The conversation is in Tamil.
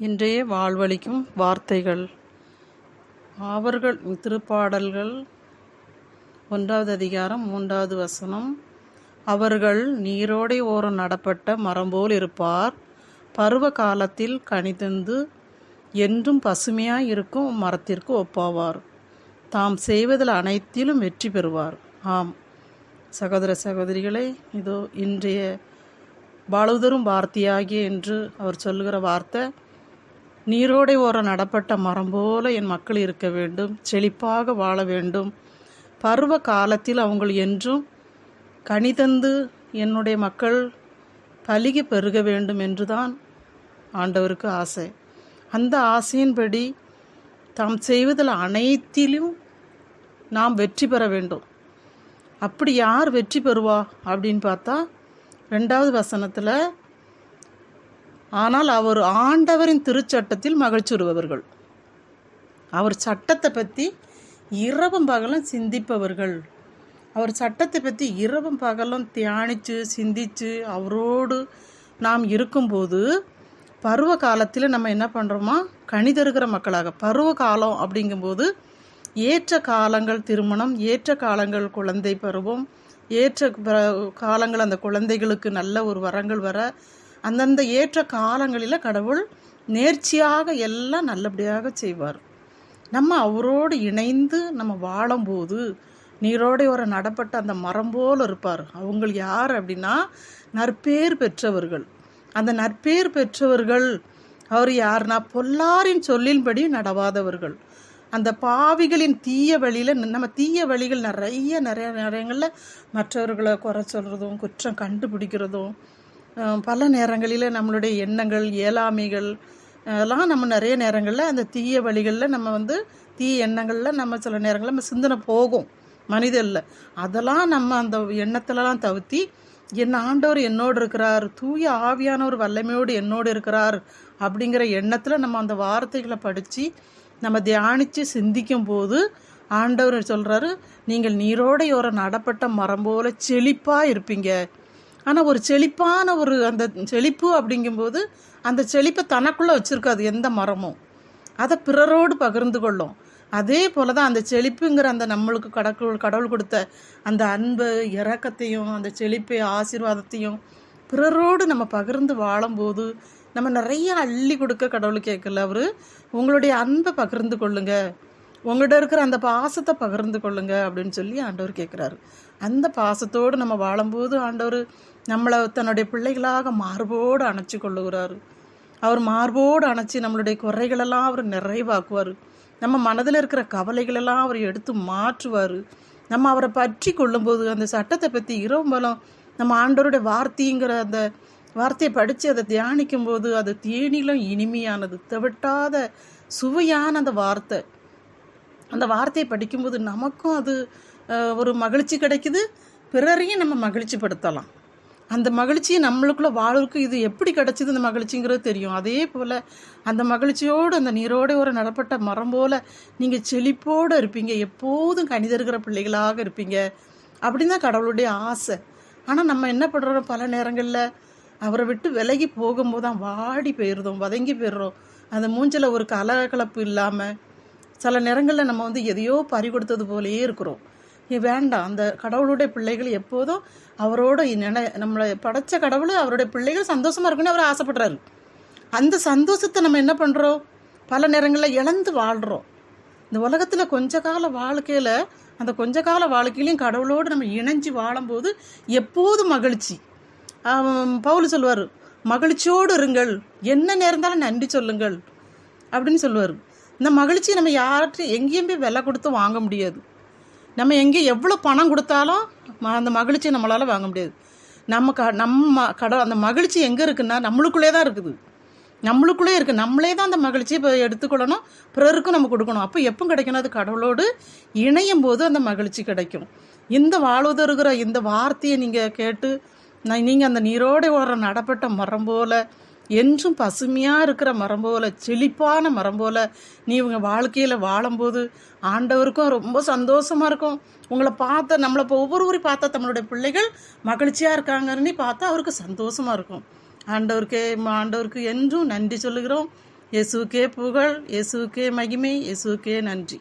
இன்றைய வாழ்வளிக்கும் வார்த்தைகள். அவர்கள் திருப்பாடல்கள். ஒன்றாவது அதிகாரம் மூன்றாவது வசனம். அவர்கள் நீரோடை ஓரம் நடப்பட்ட மரம் போல் இருப்பார். பருவ காலத்தில் கனிதந்து என்றும் பசுமையாய் இருக்கும் மரத்திற்கு ஒப்பாவார். தாம் செய்வதில் அனைத்திலும் வெற்றி பெறுவார். ஆம். சகோதர சகோதரிகளே இதோ இன்றைய வாழ்வுதரும் வார்த்தையாகிய என்று அவர் சொல்லுகிற வார்த்தை நீரோடை ஓரம் நடப்பட்ட மரம் போல என் மக்கள் இருக்க வேண்டும். செழிப்பாக வாழ வேண்டும். பருவ காலத்தில் அவங்கள் என்றும் கனிதந்து என்னுடைய மக்கள் பலிகி பெருக வேண்டும் என்றுதான் ஆண்டவருக்கு ஆசை. அந்த ஆசையின்படி தாம் செய்வதில் அனைத்திலும் நாம் வெற்றி பெற வேண்டும். அப்படி யார் வெற்றி பெறுவா? அப்படின்னு பார்த்தா ரெண்டாவது வசனத்தில் ஆனால் அவர் ஆண்டவரின் திருச்சட்டத்தில் மகிழ்ச்சியுறுபவர்கள் அவர் சட்டத்தை பற்றி இரவும் பகலும் சிந்திப்பவர்கள். அவர் சட்டத்தை பற்றி இரவும் பகலும் தியானித்து சிந்தித்து அவரோடு நாம் இருக்கும்போது பருவ காலத்தில் நம்ம என்ன பண்ணுறோமா கணிதருகிற மக்களாக. பருவ காலம் அப்படிங்கும்போது ஏற்ற காலங்கள் திருமணம் ஏற்ற காலங்கள் குழந்தை பருவம் ஏற்ற ப- காலங்கள் அந்த குழந்தைகளுக்கு நல்ல ஒரு வரங்கள் வர அந்தந்த ஏற்ற காலங்களில் கடவுள் நேர்ச்சியாக எல்லாம் நல்லபடியாக செய்வார். நம்ம அவரோடு இணைந்து நம்ம வாழும்போது நீரோடையோர ஒரு நடப்பட்ட அந்த மரம் போல் இருப்பார். அவங்க யார் அப்படின்னா நற்பேர் பெற்றவர்கள். அந்த நற்பேர் பெற்றவர்கள் அவர் யார்னா பொல்லாரின் சொல்லின்படி நடவாதவர்கள். அந்த பாவிகளின் தீய வழியில் நம்ம தீய வழிகள் நிறைய நிறைய நேரங்களில் மற்றவர்களை குறை சொல்கிறதும் குற்றம் கண்டுபிடிக்கிறதும் பல நேரங்களில் நம்மளுடைய எண்ணங்கள் இயலாமைகள் அதெல்லாம் நம்ம நிறைய நேரங்களில் அந்த தீய வழிகளில் நம்ம வந்து தீய எண்ணங்களில் நம்ம சில நேரங்களில் நம்ம சிந்தனை போகும் மனிதனில் அதெல்லாம் நம்ம அந்த எண்ணத்திலலாம் தவிர்த்தி என் ஆண்டவர் என்னோடு இருக்கிறார் தூய ஆவியானவர் வல்லமையோடு என்னோடு இருக்கிறார் அப்படிங்கிற எண்ணத்தில் நம்ம அந்த வார்த்தைகளை படித்து நம்ம தியானித்து சிந்திக்கும் போது ஆண்டவர் சொல்கிறாரு நீங்கள் நீரோடையோர நடப்பட்ட மரம் போல செழிப்பாக இருப்பீங்க. ஆனால் ஒரு செழிப்பான ஒரு அந்த செழிப்பு அப்படிங்கும்போது அந்த செழிப்பை தனக்குள்ளே வச்சுருக்காது எந்த மரமும். அதை பிறரோடு பகிர்ந்து கொள்ளும். அதே போல தான் அந்த செழிப்புங்கிற அந்த நம்மளுக்கு கடவுள் கடவுள் கொடுத்த அந்த அன்பு இறக்கத்தையும் அந்த செழிப்பை ஆசீர்வாதத்தையும் பிறரோடு நம்ம பகிர்ந்து வாழும்போது நம்ம நிறைய அள்ளி கொடுக்க கடவுள் கேட்கல அவர். உங்களுடைய அன்பை பகிர்ந்து கொள்ளுங்கள் உங்கள்கிட்ட இருக்கிற அந்த பாசத்தை பகிர்ந்து கொள்ளுங்க அப்படின்னு சொல்லி ஆண்டவர் கேட்குறாரு அந்த பாசத்தோடு நம்ம வாழும்போது ஆண்டவர் நம்மளை தன்னுடைய பிள்ளைகளாக மார்போடு அணைச்சி கொள்ளுகிறாரு. அவர் மார்போடு அணைச்சி நம்மளுடைய குறைகளெல்லாம் அவர் நிறைவாக்குவார். நம்ம மனதில் இருக்கிற கவலைகளெல்லாம் அவர் எடுத்து மாற்றுவார். நம்ம அவரை பற்றி கொள்ளும்போது அந்த சட்டத்தை பற்றி இரவு பலம் நம்ம ஆண்டவருடைய வார்த்தைங்கிற அந்த வார்த்தையை படித்து அதை தியானிக்கும் போது அது தேனிலும் இனிமையானது. தவிட்டாத சுவையான அந்த வார்த்தை. அந்த வார்த்தையை படிக்கும்போது நமக்கும் அது ஒரு மகிழ்ச்சி கிடைக்குது. பிறரையும் நம்ம மகிழ்ச்சிப்படுத்தலாம். அந்த மகிழ்ச்சியை நம்மளுக்குள்ள வாழ்வுக்கு இது எப்படி கிடச்சிது இந்த மகிழ்ச்சிங்கிறது தெரியும். அதே போல் அந்த மகிழ்ச்சியோடு அந்த நீரோட ஒரு நடப்பட்ட மரம் போல் நீங்கள் செழிப்போடு இருப்பீங்க. எப்போதும் கணிதருகிற பிள்ளைகளாக இருப்பீங்க. அப்படின்னு தான் கடவுளுடைய ஆசை. ஆனால் நம்ம என்ன பண்ணுறோம் பல நேரங்களில் அவரை விட்டு விலகி போகும்போது தான் வாடி போயிடுறோம் வதங்கி போயிடுறோம். அந்த மூஞ்சில் ஒரு கலகலப்பு இல்லாமல் சில நேரங்களில் நம்ம வந்து எதையோ பறி கொடுத்தது போலயே இருக்கிறோம். வேண்டாம். அந்த கடவுளுடைய பிள்ளைகள் எப்போதும் அவரோட நினை நம்மளை படைச்ச கடவுள் அவருடைய பிள்ளைகள் சந்தோஷமாக இருக்குன்னு அவர் ஆசைப்படுறாரு. அந்த சந்தோஷத்தை நம்ம என்ன பண்ணுறோம் பல நேரங்களில் இழந்து வாழ்கிறோம் இந்த உலகத்தில் கொஞ்ச கால வாழ்க்கையில் அந்த கொஞ்ச கால வாழ்க்கையிலையும் கடவுளோடு நம்ம இணைஞ்சு வாழும்போது எப்போதும் மகிழ்ச்சி. பவுல் சொல்லுவார் மகிழ்ச்சியோடு இருங்கள். என்ன நேர்ந்தாலும் நன்றி சொல்லுங்கள். அப்படின்னு சொல்லுவார். இந்த மகிழ்ச்சி நம்ம யார்கிட்டையும் எங்கேயும் போய் விலை கொடுத்து வாங்க முடியாது. நம்ம எங்கே எவ்வளோ பணம் கொடுத்தாலும் ம- அந்த மகிழ்ச்சியை நம்மளால் வாங்க முடியாது. நம்ம க நம்ம கட அந்த மகிழ்ச்சி எங்கே இருக்குன்னா நம்மளுக்குள்ளே தான் இருக்குது. நம்மளுக்குள்ளே இருக்குது நம்மளே தான் அந்த மகிழ்ச்சியை இப்போ எடுத்துக்கொள்ளணும். பிறருக்கும் நம்ம கொடுக்கணும். அப்போ எப்போ கிடைக்கணும்? அது கடவுளோடு இணையும் போது அந்த மகிழ்ச்சி கிடைக்கும். இந்த வாழ்வதற்கிற இந்த வார்த்தையை நீங்கள் கேட்டு நான் நீங்கள் அந்த நீரோடை ஓர நடப்பட்ட மரம் போல் என்றும் பசுமையாக இருக்கிற மரம் போல செழிப்பான மரம் போல நீ இவங்க வாழ்க்கையில் வாழும்போது ஆண்டவருக்கும் ரொம்ப சந்தோஷமாக இருக்கும். உங்களை பார்த்த நம்மளை இப்போ ஒவ்வொருவரையும் பார்த்தா நம்மளுடைய பிள்ளைகள் மகிழ்ச்சியாக இருக்காங்கன்னு பார்த்தா அவருக்கு சந்தோஷமாக இருக்கும். ஆண்டவருக்கே ஆண்டவருக்கு என்றும் நன்றி சொல்லுகிறோம். இயேசுக்கே புகழ் இயேசுக்கே மகிமை இயேசுக்கே நன்றி.